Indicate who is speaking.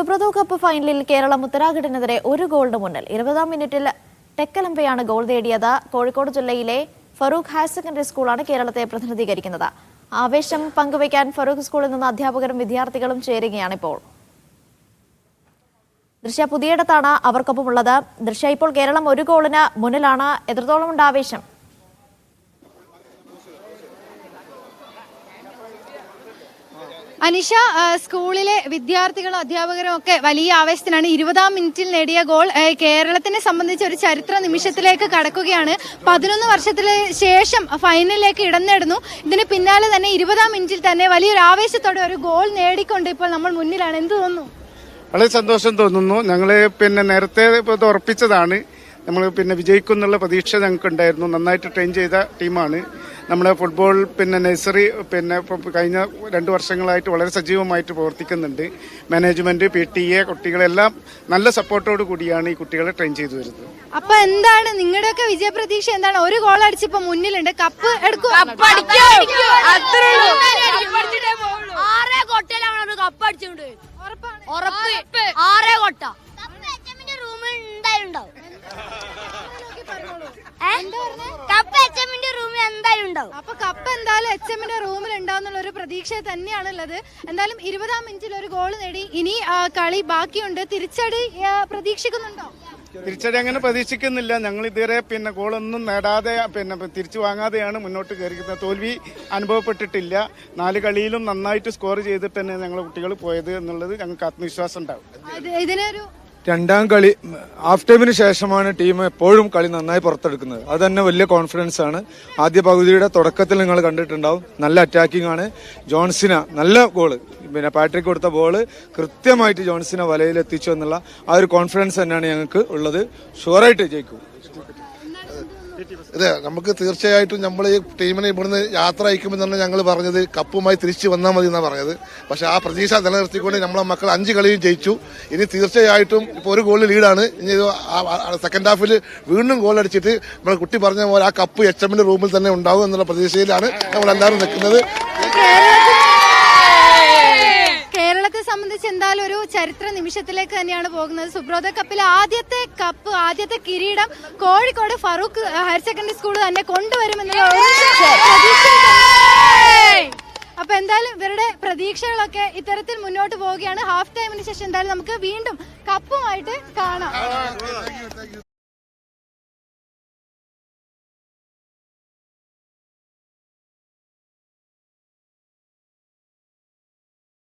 Speaker 1: Subroto cup ഫൈനലിൽ കേരളം ഉത്തരാഖണ്ഡിനെതിരെ ഒരു ഗോളിന് മുന്നിൽ. ഇരുപതാം മിനിറ്റിൽ ടെക്കലമ്പയാണ് ഗോൾ നേടിയത്. കോഴിക്കോട് ജില്ലയിലെ ഫറൂഖ് ഹയർ സെക്കൻഡറി സ്കൂളാണ് കേരളത്തെ പ്രതിനിധീകരിക്കുന്നത്. ആവേശം പങ്കുവയ്ക്കാൻ ഫറൂഖ് സ്കൂളിൽ നിന്ന് അധ്യാപകരും വിദ്യാർത്ഥികളും ചേരുകയാണ് ഇപ്പോൾ. ദൃശ്യ പുതിയിടത്താണ് അവർക്കൊപ്പമുള്ളത്. ദൃശ്യ ഇപ്പോൾ കേരളം ഒരു ഗോളിന് മുന്നിലാണ്. എത്രത്തോളം ഉണ്ട് ആവേശം?
Speaker 2: അനിഷ സ്കൂളിലെ വിദ്യാർത്ഥികളും അധ്യാപകരും ഒക്കെ വലിയ ആവേശത്തിനാണ് ഇരുപതാം മിനിറ്റിൽ നേടിയ ഗോൾ കേരളത്തിനെ സംബന്ധിച്ച് ഒരു ചരിത്ര നിമിഷത്തിലേക്ക് കടക്കുകയാണ്. പതിനൊന്ന് വർഷത്തിന് ശേഷം ഫൈനലിലേക്ക് ഇടന്നിടുന്നു നേടുന്നു. ഇതിന് പിന്നാലെ തന്നെ ഇരുപതാം മിനിറ്റിൽ തന്നെ വലിയൊരു ആവേശത്തോടെ ഒരു ഗോൾ നേടിക്കൊണ്ട് ഇപ്പോൾ നമ്മൾ മുന്നിലാണ്. എന്ത് തോന്നുന്നു?
Speaker 3: വളരെ സന്തോഷം തോന്നുന്നു. ഞങ്ങൾ പിന്നെ നേരത്തെ ഉറപ്പിച്ചതാണ്. നമ്മൾ പിന്നെ വിജയിക്കുന്നുള്ള പ്രതീക്ഷ ഞങ്ങൾക്ക് ഉണ്ടായിരുന്നു നന്നായിട്ട് ട്രെയിൻ ചെയ്ത ടീമാണ് നമ്മുടെ ഫുട്ബോൾ പിന്നെ നഴ്സറി പിന്നെ കഴിഞ്ഞ രണ്ട് വർഷങ്ങളായിട്ട് വളരെ സജീവമായിട്ട് പ്രവർത്തിക്കുന്നുണ്ട്. മാനേജ്മെന്റ് പി ടി എ കുട്ടികളെല്ലാം നല്ല സപ്പോർട്ടോട് കൂടിയാണ് ഈ കുട്ടികളെ ട്രെയിൻ ചെയ്തു വരുന്നത്.
Speaker 2: അപ്പൊ എന്താണ് നിങ്ങളുടെയൊക്കെ വിജയപ്രതീക്ഷ എന്താണ്? ഒരു ഗോൾ അടിച്ചിപ്പോ മുന്നിലുണ്ട്. കപ്പ് എടുക്കും
Speaker 4: ആറേ കൊട്ടയിലാണ് കപ്പ് അടിച്ചിട്ടുണ്ട്
Speaker 2: ഉറപ്പാണ്.
Speaker 4: ഉറപ്പ്. ആറേ കൊട്ട റൂമിൽ എന്തായാലും ഉണ്ടാവും ഏ? കപ്പ് എച്ച് എമ്മിന്റെ റൂമിൽ എന്തായാലും ഉണ്ടാവും.
Speaker 2: അപ്പൊ കപ്പ് എന്തായാലും എച്ച് എമ്മിന്റെ റൂമിൽ ഉണ്ടാവുന്നുള്ള ഒരു പ്രതീക്ഷ തന്നെയാണുള്ളത്. എന്തായാലും ഇരുപതാം മിനിറ്റിൽ ഒരു ഗോൾ നേടി. ഇനി ആ, കളി ബാക്കിയുണ്ട്. തിരിച്ചടി ആ, പ്രതീക്ഷിക്കുന്നുണ്ടോ?
Speaker 3: തിരിച്ചടി അങ്ങനെ പ്രതീക്ഷിക്കുന്നില്ല. ഞങ്ങൾ ഇതുവരെ പിന്നെ ഗോളൊന്നും നേടാതെ പിന്നെ തിരിച്ചു വാങ്ങാതെയാണ് മുന്നോട്ട് കയറിക്കുന്നത് തോൽവി അനുഭവപ്പെട്ടിട്ടില്ല. നാല് കളിയിലും നന്നായിട്ട് സ്കോർ ചെയ്തിട്ട് തന്നെ ഞങ്ങളെ കുട്ടികൾ പോയത് എന്നുള്ളത് ഞങ്ങൾക്ക് ആത്മവിശ്വാസം ഉണ്ടാവും.
Speaker 2: ഇത് ഇതിനൊരു
Speaker 5: രണ്ടാം കളി ഹാഫ് ടൈമിന് ശേഷമാണ് ടീം എപ്പോഴും കളി നന്നായി പുറത്തെടുക്കുന്നത്. അത് തന്നെ വലിയ കോൺഫിഡൻസ് ആണ്. ആദ്യ പകുതിയുടെ തുടക്കത്തിൽ നിങ്ങൾ കണ്ടിട്ടുണ്ടാവും. നല്ല അറ്റാക്കിംഗ് ആണ്. ജോൺസിന നല്ല ഗോൾ പിന്നെ പാട്രിക് കൊടുത്ത ബോൾ കൃത്യമായിട്ട് ജോൺസിനെ വലയിൽ എത്തിച്ചു എന്നുള്ള ആ ഒരു കോൺഫിഡൻസ് തന്നെയാണ് ഞങ്ങൾക്ക് ഉള്ളത്. ഷുവറായിട്ട് ജയിക്കും.
Speaker 6: അതെ നമുക്ക് തീർച്ചയായിട്ടും നമ്മൾ ഈ ടീമിനെ ഇവിടുന്ന് യാത്ര അയക്കുമെന്നാണ് ഞങ്ങൾ പറഞ്ഞത്. കപ്പുമായി തിരിച്ചു വന്നാൽ മതി എന്നാണ് പറഞ്ഞത്. പക്ഷെ ആ പ്രതീക്ഷ നിലനിർത്തിക്കൊണ്ട് നമ്മളെ മക്കൾ അഞ്ച് കളിയും ജയിച്ചു. ഇനി തീർച്ചയായിട്ടും ഇപ്പോൾ ഒരു ഗോളിൽ ലീഡാണ് ഇനി സെക്കൻഡ് ഹാഫിൽ വീണ്ടും ഗോൾ അടിച്ചിട്ട് നമ്മൾ കുട്ടി പറഞ്ഞ പോലെ ആ കപ്പ് എച്ച് എമ്മിന്റെ റൂമിൽ തന്നെ ഉണ്ടാവും എന്നുള്ള പ്രതീക്ഷയിലാണ് നമ്മളെല്ലാവരും നിൽക്കുന്നത്.
Speaker 2: കേരളത്തെ എന്തായാലും ഒരു ചരിത്ര നിമിഷത്തിലേക്ക് തന്നെയാണ് പോകുന്നത്. സുബ്രോത കപ്പിലെ ആദ്യത്തെ കപ്പ് ആദ്യത്തെ കിരീടം Kozhikode Farook higher secondary school തന്നെ കൊണ്ടുവരുമെന്നുള്ള അപ്പൊ എന്തായാലും ഇവരുടെ പ്രതീക്ഷകളൊക്കെ ഇത്തരത്തിൽ മുന്നോട്ട് പോവുകയാണ്. ഹാഫ് ടൈമിന് ശേഷം എന്തായാലും നമുക്ക് വീണ്ടും കപ്പുമായിട്ട് കാണാം.